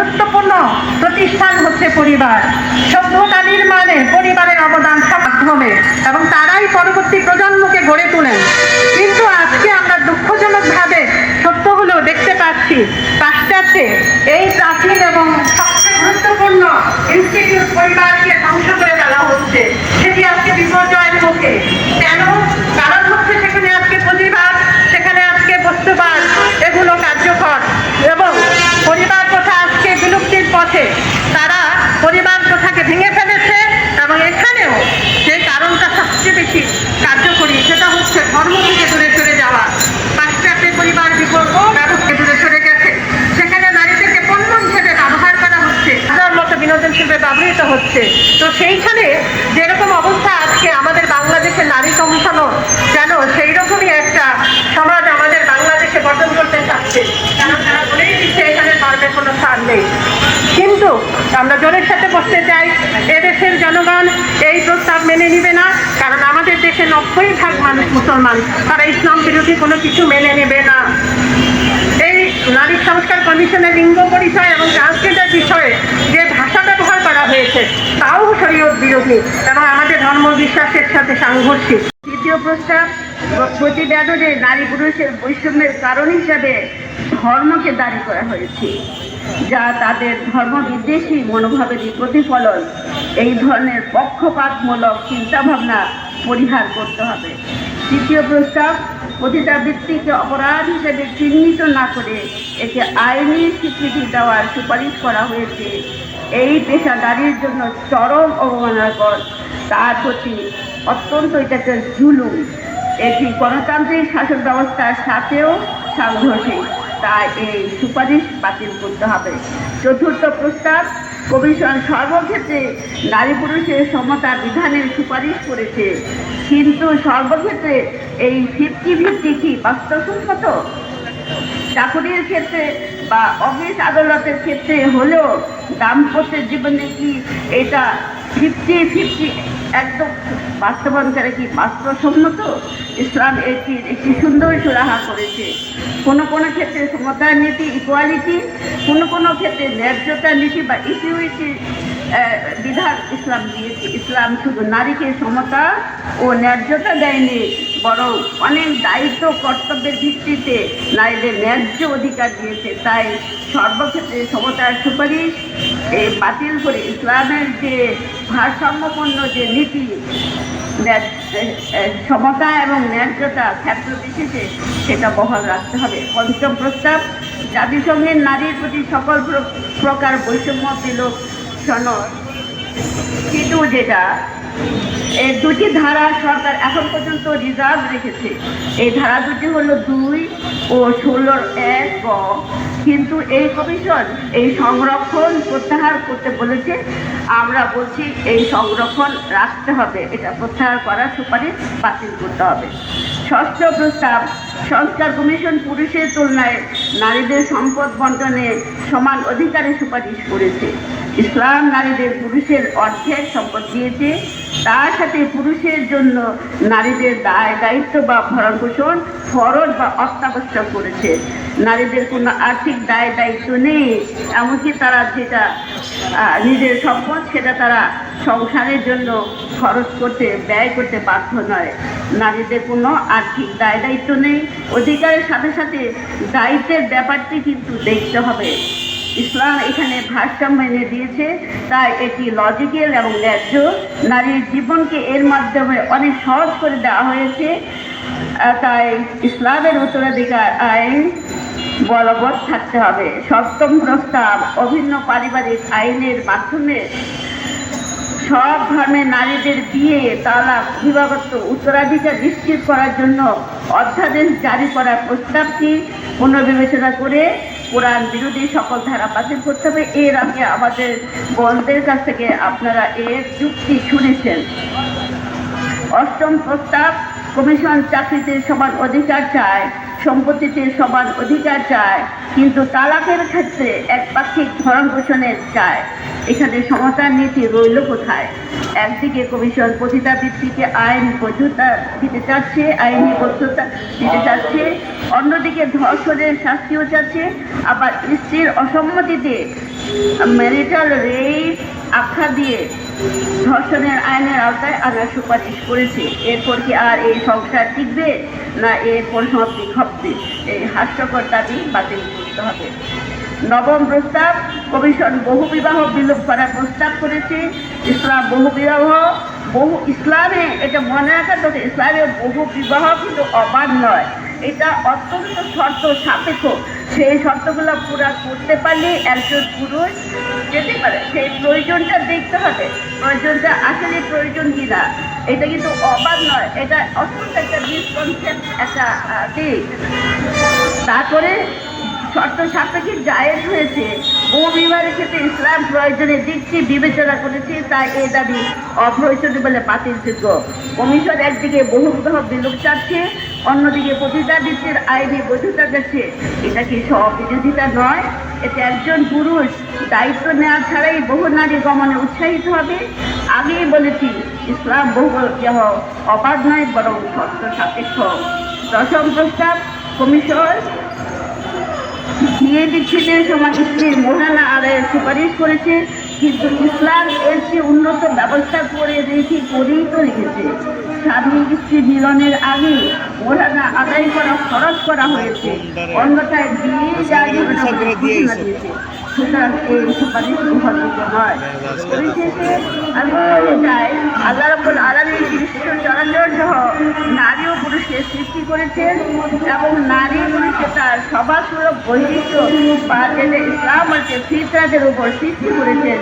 গুরুত্বপূর্ণ প্রতিষ্ঠান হচ্ছে পরিবার। সভ্যতা নির্মাণে পরিবারের অবদান মাধ্যমে এবং তারাই পরবর্তী প্রজন্মকে গড়ে তোলেন। কিন্তু আজকে আমরা দুঃখজনকভাবে সত্য হলেও দেখতে পাচ্ছি। পাশ্চাত্যে এই প্রাচীন এবং সবচেয়ে গুরুত্বপূর্ণ ইনস্টিটিউট পরিবারকে ধ্বংস করে ফেলা হচ্ছে সেটি আজকে বিপর্যয়ের মুখে কেন কারণ হচ্ছে সেখানে আজকে পুঁজিবাদ সেখানে আজকে বস্তুবাদ এগুলো কার্যকর এবং পরিবার প্রথা আজকে বিলুপ্তির পথে তারা পরিবার প্রথাকে ভেঙে ফেলেছে এবং এখানেও যে কারণটা সবচেয়ে বেশি কার্যকরী সেটা হচ্ছে ধর্ম থেকে দূরে সরে যাওয়া পাশ্চাত্যের পরিবার বিকল্প ব্যবস্থা দূরে সরে গেছে সেখানে নারীদেরকে পণ্য হিসেবে ব্যবহার করা হচ্ছে হাজার মতো বিনোদন শিল্পে ব্যবহৃত হচ্ছে তো সেইখানে যেরকম অবস্থা আজকে আমাদের বাংলাদেশের নারী কমিশনও যেন সেই রকমই একটা সমাজ আমাদের বাংলাদেশে গঠন করতে চাচ্ছে কারণ তারা বলেই দিচ্ছে এখানে ধর্মের কোনো স্থান নেই কিন্তু আমরা জোরের সাথে বসতে চাই এদেশের এই প্রস্তাব মেনে নিবে না, কারণ আমাদের দেশে নব্বই ভাগ মানুষ মুসলমান। তারা ইসলাম বিরোধী কোনো কিছু মেনে নেবে না। এই নারী সংস্কার কমিশনের লিঙ্গ পরিচয় এবং ট্রান্সজেন্ডার বিষয়ে যে ভাষা ব্যবহার করা হয়েছে, তাও শরীয়ত বিরোধী, এবং আমাদের ধর্ম বিশ্বাসের সাথে সাংঘর্ষিক। তৃতীয় প্রস্তাব প্রতি প্রতিবেদনে নারী পুরুষের বৈষম্যের কারণ হিসাবে ধর্মকে দাঁড়ি করা হয়েছে, যা তাদের ধর্ম বিদ্বেষী মনোভাবেরই প্রতিফলন এই ধরনের পক্ষপাতমূলক চিন্তাভাবনা পরিহার করতে হবে। তৃতীয় প্রস্তাব পতিতাবৃত্তিকে অপরাধ হিসেবে চিহ্নিত না করে একে আইনি স্বীকৃতি দেওয়ার সুপারিশ করা হয়েছে। এই পেশাদারির জন্য চরম অবমাননাকর। তার প্রতি অত্যন্ত এটা একটা জুলুম। এটি গণতান্ত্রিক শাসন ব্যবস্থার সাথেও সাংঘর্ষিক। তাই এই সুপারিশ বাতিল করতে হবে। চতুর্থ প্রস্তাব কমিশন সর্বক্ষেত্রে নারী পুরুষের সমতা বিধানের সুপারিশ করেছে। কিন্তু সর্বক্ষেত্রে এই ফিফটি ফিফটি কি বাস্তবসম্মত চাকুরির ক্ষেত্রে বা অফিস আদালতের ক্ষেত্রে হলেও দাম্পত্যের জীবনে কি এটা ফিফটি ফিফটি একদম বাস্তবায়ন করে কি বাস্তবসম্মত? ইসলাম একটি একটি সুন্দর সুরাহা করেছে। কোনো কোনো ক্ষেত্রে সমতার নীতি ইকুয়ালিটি কোনো কোনো ক্ষেত্রে ন্যায্যতার নীতি বা ইকুইটি বিধান ইসলাম দিয়েছে। ইসলাম শুধু নারীকে সমতা ও ন্যায্যতা দেয়নি, বরং অনেক দায়িত্ব কর্তব্যের ভিত্তিতে নারীদের ন্যায্য অধিকার দিয়েছে। তাই সর্বক্ষেত্রে সমতার সুপারিশ বাতিল করে ইসলামের যে ভারসাম্যপূর্ণ যে নীতি সমতা এবং ন্যায্যতা ক্ষেত্র বিশেষে সেটা বহাল রাখতে হবে। পঞ্চম প্রস্তাব, জাতিসংঘের নারীর প্রতি সকল প্রকার বৈষম্য বিলোপ সনদ। কিন্তু যেটা, এই দুটি ধারা সরকার এখন পর্যন্ত রিজার্ভ রেখেছে। এই ধারা দুটি হলো দুই ও ষোলোর এক গ। কিন্তু এই কমিশন এই সংরক্ষণ প্রত্যাহার করতে বলেছে। আমরা বলছি এই সংরক্ষণ রাখতে হবে। এটা প্রত্যাহার করার সুপারিশ বাতিল করতে হবে। ষষ্ঠ প্রস্তাব, সংস্কার কমিশন পুরুষের তুলনায় নারীদের সম্পদ বন্টনে সমান অধিকারের সুপারিশ করেছে। ইসলাম নারীদের পুরুষের অর্ধেক সম্পদ দিয়েছে। তার সাথে পুরুষের জন্য নারীদের দায়, দায়িত্ব বা ভরণ পোষণ ফরজ বা অত্যাবশ্যক করেছে। নারীদের কোনো আর্থিক দায়, দায়িত্ব নেই, এমনকি তারা যেটা নিজের সম্পদ সেটা তারা সংসারের জন্য খরচ করতে, ব্যয় করতে বাধ্য নয়। নারীদের কোনো আর্থিক দায়, দায়িত্ব নেই। অধিকারের সাথে সাথে দায়িত্বের ব্যাপারটি কিন্তু দেখতে হবে। ইসলাম এখানে ভারসাম্য এনে দিয়েছে, তাই এটি লজিক্যাল এবং ন্যায্য। নারীর জীবনকে এর মাধ্যমে অনেক সহজ করে দেওয়া হয়েছে তাই ইসলামের উত্তরাধিকার আইন বলবৎ থাকতে হবে। সপ্তম প্রস্তাব, অভিন্ন পারিবারিক আইনের মাধ্যমে সব ধর্মের নারীদের বিয়ে, তালাক বিবাহত্ব উত্তরাধিকার নিশ্চিত করার জন্য অধ্যাদেশ জারি করার প্রস্তাবটি পুনর্বিবেচনা করে কোরআন বিরোধী সকল ধারা বাতিল করতে হবে। এর আগে আমাদের বন্ধের কাছ থেকে আপনারা এর যুক্তি শুনেছেন। অষ্টম প্রস্তাব, কমিশন চাকরিতে সমান অধিকার চায়, সম্পত্তিতে সমান অধিকার চায়, কিন্তু তালাকের ক্ষেত্রে এক পাক্ষিক ভরণ পোষণের চায়। এখানে সমতার নীতি রইল কোথায়? একদিকে কমিশন পতিতাবৃত্তিকে আইন বৈধতা দিতে চাচ্ছে, আইনি বৈধতা দিতে চাচ্ছে, অন্যদিকে ধর্ষণের শাস্তিও চাচ্ছে, আবার স্ত্রীর অসম্মতিতে ম্যারিটাল রেপ আখ্যা দিয়ে ধর্ষণের আইনের আওতায় আনার সুপারিশ করেছে। এরপর কি আর এই সংসার টিকবে না এর পরিসমাপ্তি ঘটবে এই হাস্যকর দাবি বাতিল করতে হবে। নবম প্রস্তাব, কমিশন বহু বিবাহ বিলোপ করার প্রস্তাব করেছে। ইসলাম বহু বিবাহ, বহু ইসলামে এটা মনে রাখার দরকার, ইসলামে বহু বিবাহ কিন্তু অবাধ নয়। এটা অত্যন্ত শর্ত সাপেক্ষ। সেই শর্তগুলো পুরা করতে পারলে একজন পুরুষ যেতে পারে। সেই প্রয়োজনটা দেখতে হবে। প্রয়োজনটা আসলে প্রয়োজন কিনা, এটা কিন্তু অবাধ নয়। এটা অত্যন্ত একটা মিসকনসেপ্ট একটা দিক তারপরে শর্ত সাপেক্ষে জায়েজ হয়েছে। বহু বিবাহের ক্ষেত্রে ইসলাম প্রয়োজনের দিকটি বিবেচনা করেছে, তাই এই দাবি অপ্রয়োজনীয় বলে বাতিলযোগ্য কমিশন একদিকে বহু বিবাহ বিলোপ চাচ্ছে, অন্যদিকে প্রতিদাদিত্বের আইনে বৈধতা যাচ্ছে এটা কি স্ববিরোধিতা নয়? এতে একজন পুরুষ দায়িত্ব নেওয়া ছাড়াই বহু নারী গমনে উৎসাহিত হবে। আগেই বলেছি, ইসলাম বহু বিবাহ অবাধ নয়, বরং শর্ত সাপেক্ষ দশম প্রস্তাব, কমিশন বিয়ে বিচ্ছেদের সমাজ স্ত্রীর মোহরানা আদায়ের সুপারিশ করেছে, কিন্তু ইসলাম এর চেয়ে উন্নত ব্যবস্থা করে রেখে করেই তো রেখেছে স্বামী স্ত্রী মিলনের আগে মোহরানা আদায় করা খরচ করা হয়েছে। অন্যথায় জারি ঘোষণা দিয়েছে। সুতরাং এই সুপারিশ গ্রহণযোগ্য নয়। পরিশেষে আমি বলতে চাই আল্লাহ রাব্বুল আলামিন বিশ্ব চরাচর সহ নারী ও পুরুষকে সৃষ্টি করেছেন এবং নারী পুরুষকে তার সমাজমূলক বৈশিষ্ট্য বা ইসলাম আছে ফিতরাতের উপর সৃষ্টি করেছেন।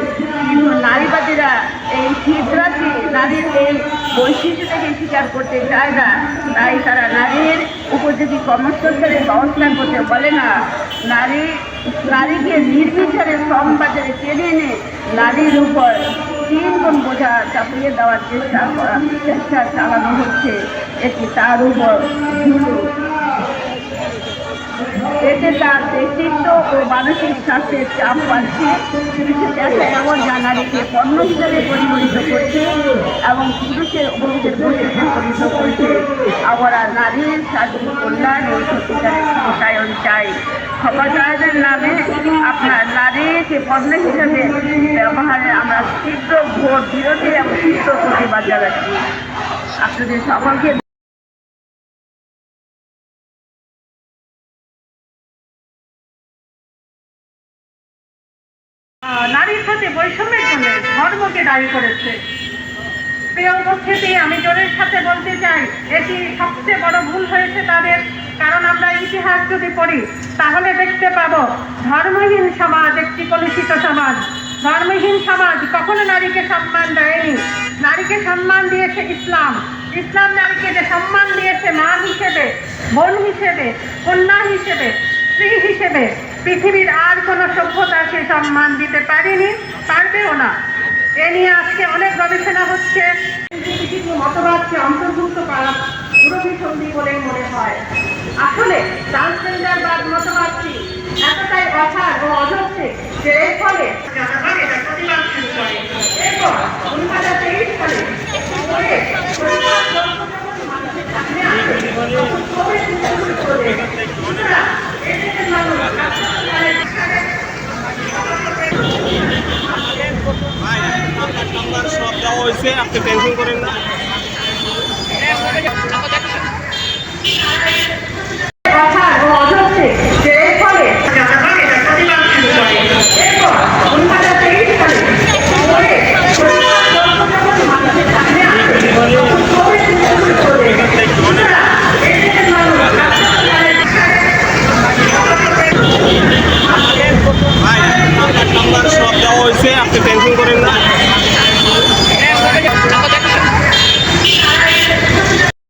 কিন্তু নারীবাদীরা এই ফিতরাকে নারীর এই বৈশিষ্ট্যটাকে স্বীকার করতে চায় না। তাই তারা নারীর উপযোগী কর্মসংস্থানের ব্যবস্থা করতে বলে না, নারী, নারীকে নির্বিচারে শ্রম বাজারে টেনে এনে নারীর উপর তিন গুণ বোঝা চাপিয়ে দেওয়ার চেষ্টা করা চেষ্টা চালানো হচ্ছে। এটি তার উপর এতে তার ব্যক্তিত্ব ও মানসিক স্বাস্থ্যের চাপ বাড়ছে। নারীকে পণ্য হিসেবে পরিগণিত করছে এবং পরিণত করছে। আমরা নারীর কল্যাণ ও সত্যিকারের চাই। ক্ষমতায়নের নামে আপনার নারীকে পণ্য হিসেবে ব্যবহারে আমরা তীব্র ভোট বিরোধী এবং তীব্র প্রতিবাদ জানাচ্ছি। আপনাদের সকলকে নারীর বৈষম্যের জন্য ধর্মকে দায়ী করেছে। প্রিয় উপস্থিতি, আমি জোরের সাথে বলতে চাই, এটি সবচেয়ে বড় ভুল হয়েছে তাদের, কারণ আমরা ইতিহাস যদি পড়ি, তাহলে দেখতে পাব ধর্মহীন সমাজ, একটি কলুষিত সমাজ। ধর্মহীন সমাজ কখনো নারীকে সম্মান দেয়নি। নারীকে সম্মান দিয়েছে ইসলাম। ইসলাম নারীকে যে সম্মান দিয়েছে মা হিসেবে, বোন হিসেবে, কন্যা হিসেবে, স্ত্রী হিসেবে পৃথিবীর আর কোনো সভ্যতা সে সম্মান দিতে পারেনি, পারবেও না। এ নিয়ে আজকে অনেক গবেষণা হচ্ছে। মতবাদকে অন্তর্ভুক্ত করা পুরোপুরি সন্ধি বলেই মনে হয়। আসলে ট্রান্সজেন্ডারবাদ মতবাদটি এতটাই অসার ও অযৌক্তিক যে এর ফলে এরপর দুই হাজার তেইশ সালে করে সুতরাং এদেশের মানুষ ভাই আপনার নাম্বার সব দেওয়া হয়েছে আপনি টেনশন করেন না।